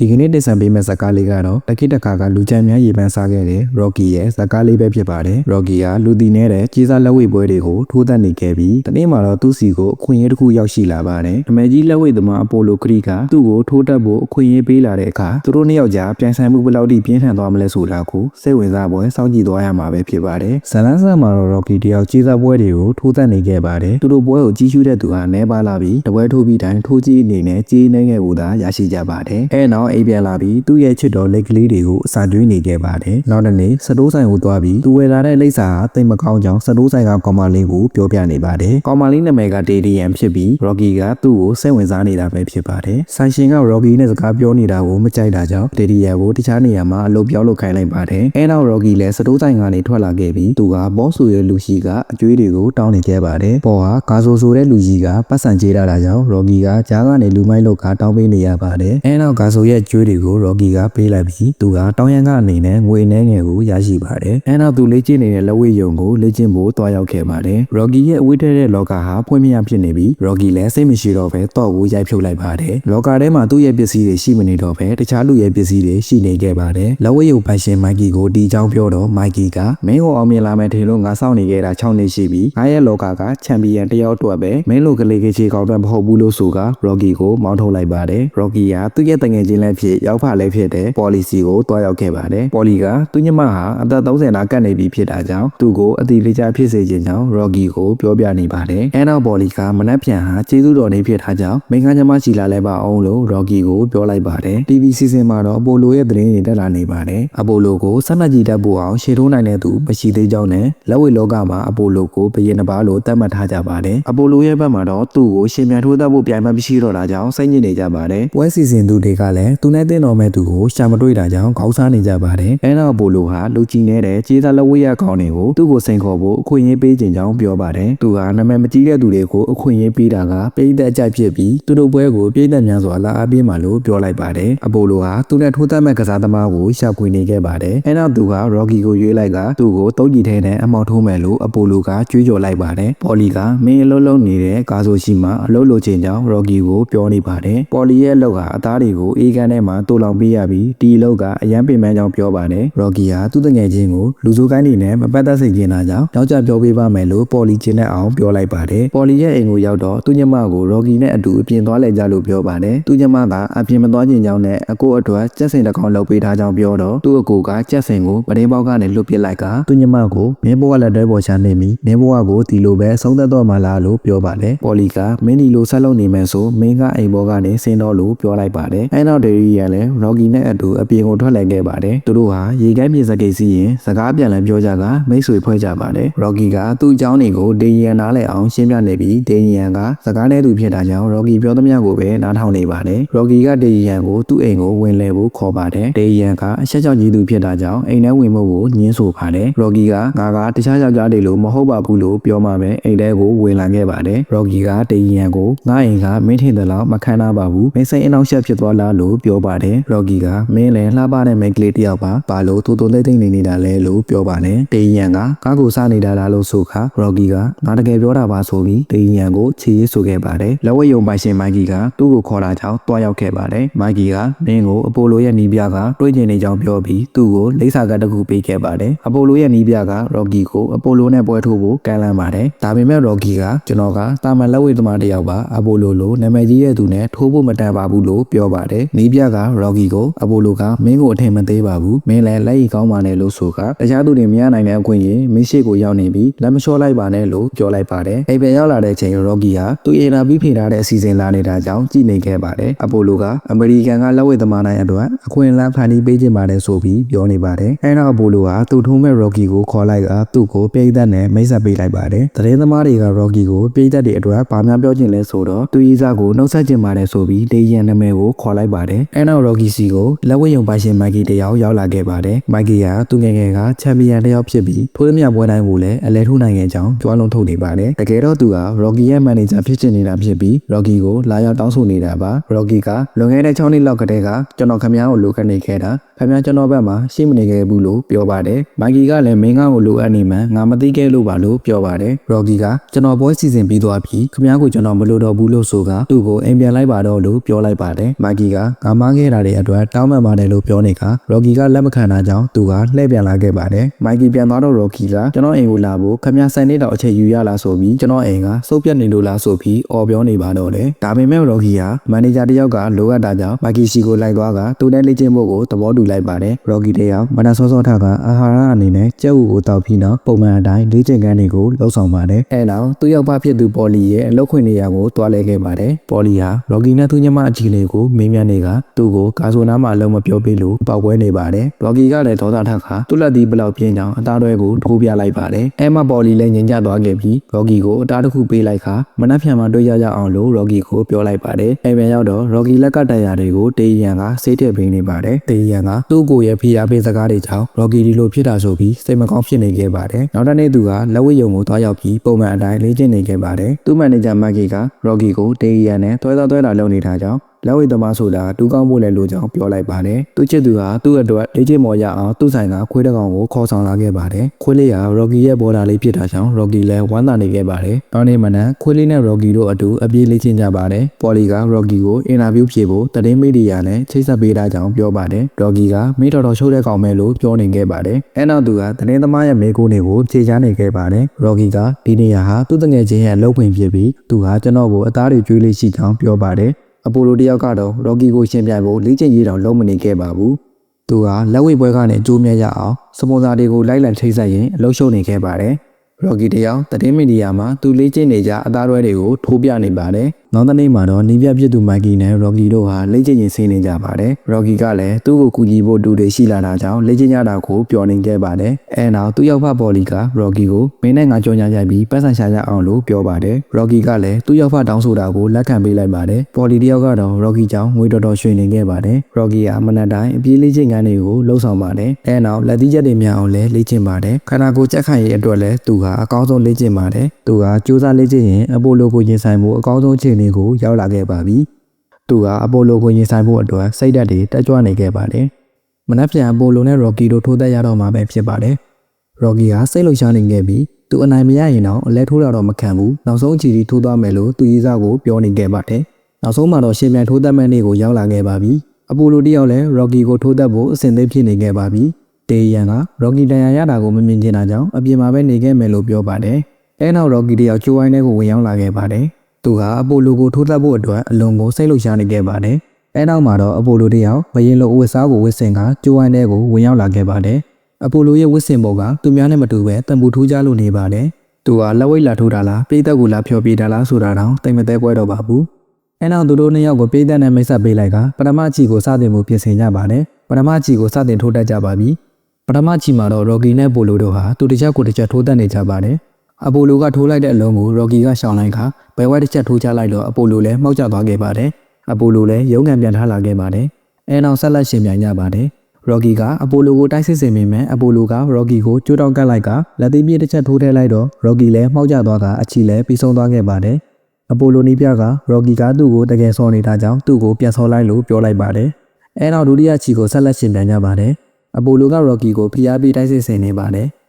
ဒီကနေ့တင်ဆက်ပေးမယ့်ဇာတ်ကားလေးကတော့တခိတခါကလူချမ်းများရေပန်းစားခဲ့တဲ့ Rocky ရဲ့ဇာတ်ကားလေးပဲဖြစ်ပါတယ်။ Rocky ကလူတီနေတဲ့ကြီးစားလက်ဝဲပွဲတွေကိုထိုးသက်နေခဲ့ပြီးတနေ့မှာတော့သူ့စီကိုအခွင့်အရေးတစ်ခုရောက်ရှိလာပါတယ်။အမေကြီးလက်ဝဲသမားအပိုလိုခရီကသူ့ကိုထိုးတက်ဖို့အခွင့်အရေးပေးလာတဲ့အခါသူတို့နှစ်ယောက်ကြားပြိုင်ဆိုင်မှုဘယ်လောက်ထိပြင်းထန်သွားမလဲဆိုတာကိုစိတ်ဝင်စားပွဲစောင့်ကြည့်သွားရမှာပဲဖြစ်ပါတယ်။ဇလန်းဆန်မှာတော့ Rocky တယောက်ကြီးစားပွဲတွေကိုထိုးသက်နေခဲ့ပါတယ်။သူတို့ပွဲကိုကြီးရှုတဲ့သူဟာနဲပါလာပြီးတပွဲထိုးပြီးတိုင်းထိုးကြီးအနေနဲ့ကြီးနေငယ်ကိုသာရရှိကြပါတယ်။အဲနောက်အိပ်ပြန်လာပြီးသူ့ရဲ့ချစ်တော်လက်ကလေးတွေကိုအစာကျွေးနေခဲ့ပါတယ်။နောက်တစ်နေ့စတိုးဆိုင်ကိုသွားပြီးသူဝယ်လာတဲ့လိပ်စာဟာတိတ်မကောင်းကြောင်းစတိုးဆိုင်ကကောင်မလေးကိုပြောပြနေပါတယ်။ကောင်မလေးနာမည်ကဒေဒီယန်ဖြစ်ပြီး Rocky ကသူ့ကိုစိတ်ဝင်စားနေတာပဲဖြစ်ပါတယ်။ဆိုင်ရှင်က Rocky နဲ့စကားပြောနေတာကိုမကြိုက်တာကြောင့်ဒေဒီယန်ကိုတခြားနေရာမှာအလုပ်ပြောင်းလုပ်ခိုင်းလိုက်ပါတယ်။အဲနောက် Rocky လည်းစတိုးဆိုင်ကနေထွက်လာခဲ့ပြီးသူကဘောဆူရဲ့လူရှိကအကျွေးတွေကိုတောင်းနေခဲ့ပါတယ်။ပေါ်ဟာကာဆိုဆိုတဲ့လူကြီးကပတ်စံကြေးထားတာကြောင့် Rocky ကကြားကနေလူမိုက်လောက်ကတောင်းပေးနေရပါတယ်။အဲနောက်ကာဆိုရဲ့ကျွေးတွေကို Rocky ကပေးလိုက်ပြီးသူကတောင်းရန်ကအနေနဲ့ငွေနှဲငယ်ကိုရရှိပါတယ်။အဲနောက်သူလေ့ကျင့်နေတဲ့လက်ဝဲယုံကိုလေ့ကျင့်ဖို့တွားရောက်ခဲ့ပါတယ်။ Rocky ရဲ့အဝေးထဲတဲ့လောကဟာဖွင့်မြဖြစ်နေပြီး Rocky လည်းစိတ်မရှိတော့ဘဲတော့ကိုရိုက်ဖြုတ်လိုက်ပါတယ်။လောကထဲမှာသူ့ရဲ့ပစ္စည်းတွေရှိမနေတော့ဘဲတခြားလူရဲ့ပစ္စည်းတွေရှိနေခဲ့ပါတယ်။လက်ဝဲယုံပိုင်ရှင်မိုက်ကီကိုဒီအကြောင်းပြောတော့မိုက်ကီကမင်းကိုအောင်မြင်လာမယ်ထင်လို့ငါစောင့်နေခဲ့တာ6နှစ်ရှိပြီ။ငါရဲ့လောကကချန်ပီယံတယောက်အတွက်ပဲမင်းလိုကလေးကချေကောင်းတဲ့မဟုတ်ဘူးလို့ဆိုက Rocky ကိုမောင်းထုတ်လိုက်ပါတယ်။ Rocky ကသူ့ရဲ့တငယ်ချင်းလည်းဖြစ်ရောက်ဖလည်းဖြစ်တဲ့ policy ကိုတွားရောက်ခဲ့ပါတယ်။ Polly ကသူ့ညမဟာအသက်30နာကတ်နေပြီဖြစ်တာကြောင့်သူ့ကိုအတိလေးချဖြစ်စေခြင်းကြောင့် Rocky ကိုပြောပြနေပါတယ်။အဲနောက် Polly ကမနက်ဖြန်ဟာကျေးဇူးတော်နေ့ဖြစ်တာကြောင့်မိန်းကညမချီလာလဲပါအောင်လို့ Rocky ကိုပြောလိုက်ပါတယ်။ TV season မှာတော့ Apollo ရဲ့သတင်းတွေတက်လာနေပါတယ်။ Apollo ကိုဆက်မှတ်ကြည့်တတ်ဖို့အောင်ရှေ့ထိုးနိုင်တဲ့သူမရှိသေးကြောင်းနဲ့လက်ဝဲလောကမှာ Apollo ကိုဘရင်တစ်ပါးလို့သတ်မှတ်ထားကြပါတယ်။ Apollo ရဲ့ဘက်မှာတော့သူ့ကိုရှင်မြန်ထိုးတတ်ဖို့ပြိုင်မှမရှိတော့တာကြောင့်စိတ်ညစ်နေကြပါတယ်။ပွဲစီစဉ်သူတွေကလည်းသူနဲ့တင်းတော်မဲ့သူကိုရှာမတွေ့တာကြောင့်ခေါင်းစားနေကြပါတယ်။အဲနောက် Apollo ဟာလူကြီးနေတဲ့ကျေးသားလက်ဝဲရကောင်တွေကိုသူ့ကိုစိန်ခေါ်ဖို့အခွင့်အရေးပေးခြင်းကြောင့်ပြောပါတယ်။သူဟာနာမည်မကြီးတဲ့သူတွေကိုအခွင့်အရေးပေးတာကပြည်သက်အကြိုက်ဖြစ်ပြီးသူတို့ပွဲကိုပြည်သက်များစွာလာအားပေးမှလို့ပြောလိုက်ပါတယ်။ Apollo ဟာသူနဲ့ထိုးတတ်မဲ့ကစားသမားကိုရှာဖွေနေခဲ့ပါတယ်။အဲနောက်သူက Rocky ကိုရွေးလိုက်ကသူ့ကိုတုံးကြီးထဲနဲ့အမောက်ထိုးမယ်လို့ Apollo ကကြွေးကြော်လိုက်ပါတယ်။ Polly ကမင်းအလုံးလုံးနေတဲ့ကာဆိုရှိမှအလုံးလိုချင်ကြောင်း Rocky ကိုပြောနေပါတယ်။ Polly ရဲ့အလုပ်ဟာအသားတွေကိုအေးကန်းထဲမှာတူလောင်ပေးရပြီးဒီအလုပ်ကအရန်ပင်ပန်းကြောင်းပြောပါတယ်။ Rocky ဟာသူ့တငယ်ချင်းကိုလူဆိုးကိုင်းနေနဲ့မပတ်သက်စေချင်တာကြောင့်နောက်ကျပြောပေးပါမယ်လို့ Polly ချင်းနဲ့အောင်ပြောလိုက်ပါတယ်။ Polly ရဲ့အိမ်ကိုရောက်တော့သူ့ညမကို Rocky နဲ့အတူအပြင်သွားလဲကြလို့ပြောပါတယ်။သူ့ညမကအပြင်မသွားချင်ကြောင်းနဲ့အကိုအတွက်ကြက်စင်တစ်ကောင်လုပ်ပေးထားကြောင်းပြောတော့သူ့အကိုကကြက်စင်ကိုပတင်းပေါက်ကနေလွတ်ပစ်လိုက်ကသူ့ညမကိုမင်းဘဝလက်တွဲပေါ်ချနေမိမင်းဘဝကိုဒီလိုပဲဆုံးသက်တော့မှလားလို့ပြောပါတယ်။ Polly ကမင်းဒီလိုဆက်လုပ်နေမယ်ဆိုမင်းကအိမ်ပေါ်ကနေဆင်းတော့လို့ပြောလိုက်ပါတယ်။အဲနောက်ဒေရီရန်လည်း Rocky နဲ့အတူအပြင်ကိုထွက်လာခဲ့ပါတယ်။သူတို့ဟာရေကမ်းမြေစကိတ်စီးရင်စကားပြန်လည်းပြောကြကမိတ်ဆွေဖွဲ့ကြပါတယ်။ Rocky ကသူ့အကြောင်းတွေကိုဒေရီရန်နားလည်အောင်ရှင်းပြနေပြီးဒေရီရန်ကစကားနဲ့သူဖြစ်တာကြောင့် Rocky ပြောသမျှကိုပဲနားထောင်နေပါတယ်။ Rocky ကဒေရီရန်ကိုသူ့အိမ်ကိုဝင်လဲဖို့ခေါ်ပါတယ်။ဒေရီရန်ကအဆက်ကြောင့်ကြီးသူဖြစ်တာကြောင့်အိမ်ထဲဝင်ဖို့ကိုညှင်းဆိုပါတယ်။ Rocky ကငါကတခြားယောက်ျားတွေလိုမဟုတ်ပါဘူးလို့ပြောမှပဲအိမ်ထဲကိုဝင်လာခဲ့ပါတယ်။ Rocky ကဒေရီရန်ကိုငါအိမ်ကမင်းထင်တယ်လို့မခံနာပါဘူးမင်းစိတ်အနှောက်အယှက်ဖြစ်သွားလားလို့ပြောပါတယ်။ Rocky ကမင်းလည်းလှပတဲ့မိန်းကလေးတစ်ယောက်ပါဘာလို့တူတူသိမ့်သိမ့်နေနေတာလဲလို့ပြောပါတယ်။ဒေရီရန်ကကားကိုစားနေတာလားလို့ဆိုခါ Rocky ကငါတကယ်ပြောတာပါဆိုပြီးဒေရီရန်ကိုချေရေးဆိုခဲ့ပါတယ်။လက်ဝဲယုံပိုင်ရှင်မိုက်ကီကသူ့ကိုခေါ်တာကြောင့်တွားရောက်ခဲ့ပါတယ်။မိုက်ကီကမင်းကိုအပိုလိုရဲ့နီးပြကတွေးကျင်နေကြောင်းပြောပြီးသူ့ကိုလိပ်စာကတစ်ခုပေးခဲ့ပါတယ်။အပိုလိုရဲ့နီးပြက Rocky ကိုအပိုလိုနဲ့ပွဲထိုးဖို့ကမ်းလှမ်းပါတယ်။ဒါပေမဲ့ Rocky ကကျွန်တော်ကတာမန်လက်ဝဲသမားတစ်ယောက်ပါအပိုလိုလိုနာမည်ကြီးရဲ့သူနဲ့ထိုးဖို့မတန်ပါဘူးလို့ပြောပါတယ်။နီးပြက Rocky ကိုအပိုလိုကမင်းကိုအထင်မသေးပါဘူး။မင်းလည်းလက်ရည်ကောင်းပါနဲ့လို့ဆိုကတခြားသူတွေမရနိုင်တဲ့အခွင့်အရေးမင်းရှိကိုရောက်နေပြီးလက်မလျှော့လိုက်ပါနဲ့လို့ပြောလိုက်ပါတယ်။အိမ်ပြန်ရောက်လာတဲ့အချိန် Rocky ဟာသူ့အေနာပြီးဖိထားတဲ့အစီအစဉ်လာနေတာကြောင့်ကြည်နေခဲ့ပါတယ်။အပိုလိုကအမေရိကန်ကလက်ဝဲသမားတိုင်းအတွက်အခွင့်အလမ်းဖန်တီးပေးခြင်းပါတယ်ဆိုပြီးပြောနေပါတယ်။အဲနောက်အပိုလိုကသူ့ထုံးမဲ့ Rocky ကိုခေါ်လိုက်ကသူ့ကိုပြည်သက်နဲ့မိတ်ဆက်ပေးလိုက်ပါတယ်။သတင်းသမားတွေက Rocky ကိုပြည်သက်တွေအတွက်ဗာများပြောချင်လဲဆိုတော့သူဤစားကိုနှုတ်ဆက်ခြင်းပါတယ်ဆိုပြီးဒေးရန်နာမည်ကိုခေါ်လိုက်ပါတယ်။အဲနောက် Rocky စီကိုလက်ဝဲယုံပိုင်ရှင်မိုက်ကီတယောက်ရောက်လာခဲ့ပါတယ်။မိုက်ကီကသူငယ်ငယ်ကချန်ပီယံတယောက်ဖြစ်ပြီးထိုးသမျှပွဲတိုင်းကိုလည်းအလဲထိုးနိုင်ခဲ့ကြောင်းကြွားလုံးထုတ်နေပါတယ်။တကယ်တော့သူက Rocky ရဲ့မန်နေဂျာဖြစ်ချင်နေတာဖြစ်ပြီး Rocky ကိုလာရောက်တောင်းဆိုနေတာပါ။ Rocky ကလွန်ခဲ့တဲ့6နှစ်လောက်ကတည်းကကျွန်တော်ခင်ဗျားကိုလိုခတ်နေခဲ့တာခင်ဗျာကျွန်တော်ဘက်မှာရှိမနေခဲ့ဘူးလို့ပြောပါတယ်မိုက်ကီကလည်းမင်းကားကိုလိုအပ်နေမှငါမသိခဲ့လို့ပါလို့ပြောပါတယ်ရော်ဂီကကျွန်တော်ပွဲစီစဉ်ပြီးသွားပြီခင်ဗျားကိုကျွန်တော်မလိုတော့ဘူးလို့ဆိုကသူ့ကိုအိမ်ပြန်လိုက်ပါတော့လို့ပြောလိုက်ပါတယ်မိုက်ကီကငါမခဲ့တာတွေအတွက်တောင်းပန်ပါတယ်လို့ပြောနေကရော်ဂီကလက်မခံတာကြောင့်သူကလှည့်ပြန်လာခဲ့ပါတယ်မိုက်ကီပြန်သွားတော့ရော်ဂီကကျွန်တော်အိမ်ကိုလာဖို့ခင်ဗျားဆိုင်နေတော့အချိန်ယူရလားဆိုပြီးကျွန်တော်အိမ်ကစုပ်ပြတ်နေလို့လားဆိုပြီးအော်ပြောနေပါတော့တယ်ဒါပေမဲ့ရော်ဂီကမန်နေဂျာတယောက်ကလိုအပ်တာကြောင့်မိုက်ကီစီကိုလိုက်သွားကသူနဲ့လေ့ကျင့်ဖို့ကိုသဘောတူလိုက်ပါတယ်ရော်ဂီတယောက်မနက်စောစောထကအာဟာရအနေနဲ့ကြက်ဥကိုတောက်ပြီးတော့ပုံမှန်အတိုင်းလေ့ကျင့်ခန်းတွေကိုလှုပ်ဆောင်ပါတယ်အဲနောက်သူ့ယောက်ဖဖြစ်သူပေါ်လီရဲ့အလုပ်ခွင့်နေရာကိုတွားလဲခဲ့ပါတယ်ပေါ်လီဟာရော်ဂီနဲ့သူညမအကြီးလေးကိုမေးမြန်းနေကသူ့ကိုကာဆိုနားမှာအလုံးမပြောပေးလို့ပောက်ပွဲနေပါတယ်ရော်ဂီကလည်းဒေါသထခါသူ့လက်ဒီဘလောက်ပြင်းကြောင်အသားတွဲကိုထိုးပြလိုက်ပါတယ်အဲမှပေါ်လီလည်းငြိမ်ကျသွားခဲ့ပြီးရော်ဂီကိုအသားတစ်ခုပေးလိုက်ခါမနက်ဖြန်မှာတွေ့ရကြအောင်လို့ရော်ဂီကိုပြောလိုက်ပါတယ်အဲပြန်ရောက်တော့ရော်ဂီလက်ကတက်ရတွေကိုတေးရန်ကဆေးထည့်ပေးနေပါတယ်တေးရန်ကသူ့ကိုရဲ့ဖိအားပေးစကားတွေကြောင့်ရော်ဂီဒီလိုဖြစ်တာဆိုပြီးစိတ်မကောင်းဖြစ်နေခဲ့ပါတယ်နောက်တစ်နေ့သူကလက်ဝဲယုံကိုသွားရောက်ပြီးပုံမှန်အတိုင်းလေ့ကျင့်နေခဲ့ပါတယ်သူ့မန်နေဂျာမက်ကီကရော်ဂီကိုတေးရန်နဲ့သွဲသားသွဲတာလုပ်နေတာကြောင့်လက်ဝဲသမားဆိုတာတူကောင်းဖို့လည်းလိုကြောင်းပြောလိုက်ပါတယ်။သူချစ်သူဟာသူ့အတွက်လေ့ကျင့်မော်ရအောင်သူ့ဆိုင်ကခွေးတစ်ကောင်ကိုခေါ်ဆောင်လာခဲ့ပါတယ်။ခွေးလေးဟာရော်ဂီရဲ့ဘော်ဒါလေးဖြစ်တာကြောင့်ရော်ဂီလည်းဝမ်းသာနေခဲ့ပါတယ်။နောက်နေ့မနက်ခွေးလေးနဲ့ရော်ဂီတို့အတူအပြေးလေ့ကျင့်ကြပါတယ်။ပေါ်လီကရော်ဂီကိုအင်တာဗျူးဖြေဖို့တရင်မီဒီယာနဲ့ချိတ်ဆက်ပေးတာကြောင့်ပြောပါတယ်။ရော်ဂီကမိတော်တော်ရှုပ်တဲ့ကောင်ပဲလို့ပြောနေခဲ့ပါတယ်။အဲနောက်သူကတရင်သမားရဲ့မိကိုတွေကိုခြေချနေခဲ့ပါတယ်။ရော်ဂီကဒီနေရာဟာသူ့တငယ်ချင်းရဲ့အလုပ်ဝင်ဖြစ်ပြီးသူဟာကျွန်တော်ကိုအသားတွေကျွေးလေးရှိကြောင်းပြောပါတယ်။ အပိုလိုတယောက်ကတော့ရော်ဂီကိုရှင်းပြဖို့လေ့ကျင့်ရေးတောင်လုံးမနေခဲ့ပါဘူး။သူကလက်ဝဲပွဲကနေကြိုးမြတ်ရအောင်စပွန်ဆာတွေကိုလိုက်လံထိတ်ဆက်ရင်အလုပ်ရှုပ်နေခဲ့ပါတယ်။ရော်ဂီတယောက်သတင်းမီဒီယာမှာသူလေ့ကျင့်နေကြအသားရွဲတွေကိုထိုးပြနေပါတယ်။ နောက်တစ်နေ့မှာတော့နီးပြဖြစ်သူမိုက်ကီနဲ့ရော်ဂီတို့ဟာလေ့ကျင့်ရင်ဆင်းနေကြပါတယ်။ရော်ဂီကလည်းသူ့ကိုကူညီဖို့တူတွေရှိလာတာကြောင့်လေ့ကျင့်ရတာကိုပျော်နေခဲ့ပါတယ်။အဲနောက်သူ့ယောက်ဖပေါ်လီကရော်ဂီကိုမင်းနဲ့ငါကြောင်ညာရိုက်ပြီးပတ်စံရှာကြအောင်လို့ပြောပါတယ်။ရော်ဂီကလည်းသူ့ယောက်ဖတောင်းဆိုတာကိုလက်ခံပေးလိုက်ပါတယ်။ပေါ်လီတယောက်ကတော့ရော်ဂီကြောင့်ငွေတော်တော်ရွှေနေခဲ့ပါတယ်။ရော်ဂီကမနက်တိုင်းအပြေးလေ့ကျင့်ခန်းတွေကိုလှုပ်ဆောင်ပါတယ်။အဲနောက်လက်သီးချက်တွေများအောင်လည်းလေ့ကျင့်ပါတယ်။ခန္ဓာကိုယ်ကြက်ခိုင်ရေးအတွက်လည်းသူဟာအကောင်းဆုံးလေ့ကျင့်ပါတယ်။သူကစူးစမ်းလေ့ကျင့်ရင်အပိုလိုကိုရင်ဆိုင်မှုအကောင်းဆုံးအခြေအနေကိုရောက်လာခဲ့ပါပြီ။သူကအပိုလိုကိုရင်ဆိုင်ဖို့အတွက်စိတ်ဓာတ်တွေတက်ကြွနေခဲ့ပါတယ်။မနက်ဖြန်အပိုလိုနဲ့ရော်ဂီတို့ထိုးသက်ရတော့မှာပဲဖြစ်ပါတယ်။ရော်ဂီကစိတ်လှုပ်ရှားနေခဲ့ပြီးသူအနိုင်မရရင်တော့အလဲထိုးတာတော့မခံဘူး။နောက်ဆုံးအချီတီထိုးသွားမယ်လို့သူရေးစားကိုပြောနေခဲ့ပါတယ်။နောက်ဆုံးမှာတော့ရှင်ပြန်ထိုးသက်မဲ့နေ့ကိုရောက်လာခဲ့ပါပြီ။အပိုလိုတယောက်လည်းရော်ဂီကိုထိုးသက်ဖို့အဆင်သင့်ဖြစ်နေခဲ့ပါပြီ။တေးရန်ကရော်ဂီတန်ရာရတာကိုမမြင်ချင်တာကြောင့်အပြင်မှာပဲနေခဲ့မယ်လို့ပြောပါတယ်။အဲနောက်ရော်ဂီတယောက်ချိုးဝိုင်းထဲကိုဝင်ရောက်လာခဲ့ပါတယ်။ သူဟာအပိုလိုကိုထိုးသက်ဖို့အတွက်အလွန်ကိုစိတ်လှုပ်ရှားနေခဲ့ပါတယ်။အဲနောက်မှာတော့အပိုလိုတယောက်ဘရင်လိုအဝတ်စားကိုဝတ်ဆင်ကချိုးဝိုင်းထဲကိုဝင်ရောက်လာခဲ့ပါတယ်။အပိုလိုရဲ့ဝတ်ဆင်ပုံကသူများနဲ့မတူပဲတံပူထူးကြလို့နေပါတယ်။သူဟာလက်ဝိတ်လာထိုးတာလားပိသက်ကိုလာဖျော်ပြတာလားဆိုတာတော့တိတ်မသေးပွဲတော့ပါဘူး။အဲနောက်သူတို့နှစ်ယောက်ကိုပိသက်နဲ့မိတ်ဆက်ပေးလိုက်ကပထမချီကိုစတင်မှုပြင်ဆင်ကြပါတယ်။ပထမချီကိုစတင်ထိုးတတ်ကြပါပြီ။ပထမချီမှာတော့ရော်ဂီနဲ့ပိုလိုတို့ဟာသူတစ်ချက်ကိုတစ်ချက်ထိုးတတ်နေကြပါတယ်။ အပိုလိုကထိုးလိုက်တဲ့အလုံးကိုရော်ဂီကရှောင်လိုက်ခါဘယ်ဝက်တစ်ချက်ထိုးချလိုက်တော့အပိုလိုလည်းမှောက်ကျသွားခဲ့ပါတယ်။အပိုလိုလည်းရုံးကန်ပြန်ထားလာခဲ့ပါတယ်။အဲနောက်ဆက်လက်ရှင်ပြန်ကြပါတယ်။ရော်ဂီကအပိုလိုကိုတိုက်စစ်စင်မိမယ်အပိုလိုကရော်ဂီကိုကြိုးတောင်းကတ်လိုက်ကလက်သေးပြည့်တစ်ချက်ထိုးထည့်လိုက်တော့ရော်ဂီလည်းမှောက်ကျသွားကအချီလည်းပြီးဆုံးသွားခဲ့ပါတယ်။အပိုလိုနီးပြကရော်ဂီကသူ့ကိုတကယ်ဆော်နေတာကြောင့်သူ့ကိုပြန်ဆော်လိုက်လို့ပြောလိုက်ပါတယ်။အဲနောက်ဒုတိယချီကိုဆက်လက်ရှင်ပြန်ကြပါတယ်။အပိုလိုကရော်ဂီကိုဖိအားပေးတိုက်စစ်စင်နေပါတယ်။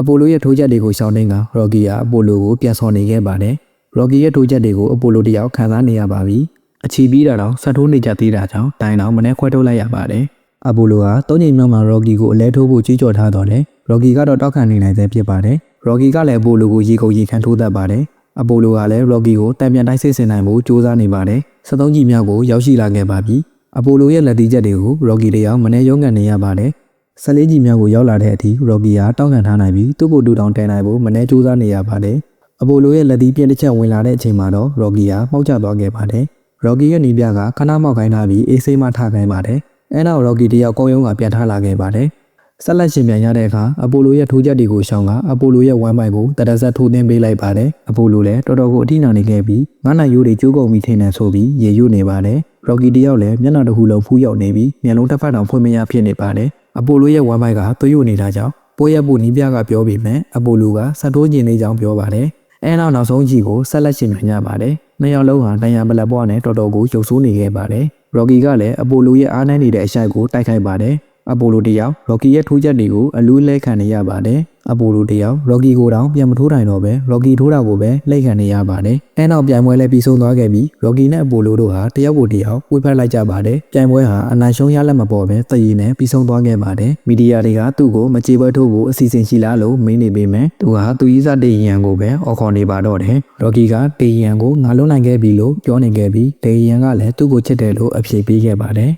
အပိုလိုရဲ့ထိုးချက်တွေကိုရှောင်နေကရော်ဂီကအပိုလိုကိုပြန်ဆော်နေခဲ့ပါတယ်။ရော်ဂီရဲ့ထိုးချက်တွေကိုအပိုလိုတယောက်ခံစားနေရပါပြီ။အချီပြီးတာတော့ဆက်ထိုးနေကြသေးတာကြောင့်တိုင်တော့မနေ့ခွဲထုတ်လိုက်ရပါတယ်။အပိုလိုကသုံးချိန်မြောက်မှာရော်ဂီကိုအလဲထိုးဖို့ကြီးကြော်ထားတော့တယ်။ရော်ဂီကတော့တောက်ခံနေနိုင်သေးဖြစ်ပါတယ်။ရော်ဂီကလည်းအပိုလိုကိုရေကုန်ရေခမ်းထိုးတတ်ပါတယ်။အပိုလိုကလည်းရော်ဂီကိုတံပြန်တိုက်စစ်ဆင်နိုင်မှုစူးစမ်းနေပါတယ်။73ကြီးမြောက်ကိုရောက်ရှိလာခဲ့ပါပြီ။အပိုလိုရဲ့လက်တီးချက်တွေကိုရော်ဂီတယောက်မနေ့ရုံးကန်နေရပါတယ်။ 14ကြီးမြောက်ကိုရောက်လာတဲ့အထိရော်ဂီဟာတောက်ခံထားနိုင်ပြီးသူ့ကိုတူတောင်တဲနိုင်ဖို့မနေ့စူးစမ်းနေရပါတယ်။အပိုလိုရဲ့လက်တီးပြင်းတစ်ချက်ဝင်လာတဲ့အချိန်မှာတော့ရော်ဂီဟာမှောက်ကျသွားခဲ့ပါတယ်။ရော်ဂီရဲ့နီးပြကခဏမောက်ခိုင်းထားပြီးအေးစိမ့်မှထားခိုင်းပါတယ်။အဲနောက်ရော်ဂီတယောက်ကုန်းယုံကပြန်ထားလာခဲ့ပါတယ်။ဆက်လက်ရှင်ပြန်ရတဲ့အခါအပိုလိုရဲ့ထိုးချက်တွေကိုရှောင်ကအပိုလိုရဲ့ဝမ်းပိုက်ကိုတရဆက်ထိုးသင်းပေးလိုက်ပါတယ်။အပိုလိုလည်းတော်တော်ကိုအထိနာနေခဲ့ပြီးငါးနိုင်ရိုးတွေကျိုးကုန်ပြီးထင်းနေဆိုပြီးရေရွနေပါတယ်။ရော်ဂီတယောက်လည်းမျက်နှာတစ်ခုလုံးဖူးရောက်နေပြီးမျက်လုံးတစ်ဖက်တောင်ဖွင့်မရဖြစ်နေပါတယ်။ အပိုလိုရဲ့ဝမ်းပိုက်ကသွေးယိုနေတာကြောင့်ပိုးရက်ဖို့နီးပြကပြောပြီးမှအပိုလိုကဆက်ထိုးကျင်နေကြောင်းပြောပါတယ်။အဲနောက်နောက်ဆုံးကြီးကိုဆက်လက်ရှင်ပြန်ရပါတယ်။နှစ်ယောက်လုံးဟာတန်ရံပလက်ပေါ်နဲ့တော်တော်ကိုရုပ်ဆိုးနေခဲ့ပါတယ်။ရော်ဂီကလည်းအပိုလိုရဲ့အားနည်းနေတဲ့အရှိုက်ကိုတိုက်ခိုက်ပါတယ်။ အပိုလိုတယောက်ရော်ကီရဲ့ထိုးချက်တွေကိုအလူးလဲခံနေရပါတယ်အပိုလိုတယောက်ရော်ကီကိုတောင်ပြန်မထိုးနိုင်တော့ပဲရော်ကီထိုးတာကိုပဲလိတ်ခံနေရပါတယ်အဲနောက်ပြိုင်ပွဲလည်းပြီးဆုံးသွားခဲ့ပြီးရော်ကီနဲ့အပိုလိုတို့ဟာတယောက်ကိုတယောက်ဝှေ့ဖက်လိုက်ကြပါတယ်ပြိုင်ပွဲဟာအနိုင်ရှုံးရလက်မပေါ်ပဲတည်ရည်နဲ့ပြီးဆုံးသွားခဲ့ပါတယ်မီဒီယာတွေကသူ့ကိုမကြေပွဲထိုးဖို့အစီအစဉ်ရှိလားလို့မေးနေပေမဲ့သူဟာသူကြီးစားတေယီယန်ကိုပဲအော်ခေါ်နေပါတော့တယ်ရော်ကီကတေယီယန်ကိုငါလုံးနိုင်ခဲ့ပြီလို့ပြောနေခဲ့ပြီးတေယီယန်ကလည်းသူ့ကိုချစ်တယ်လို့အဖြေပေးခဲ့ပါတယ်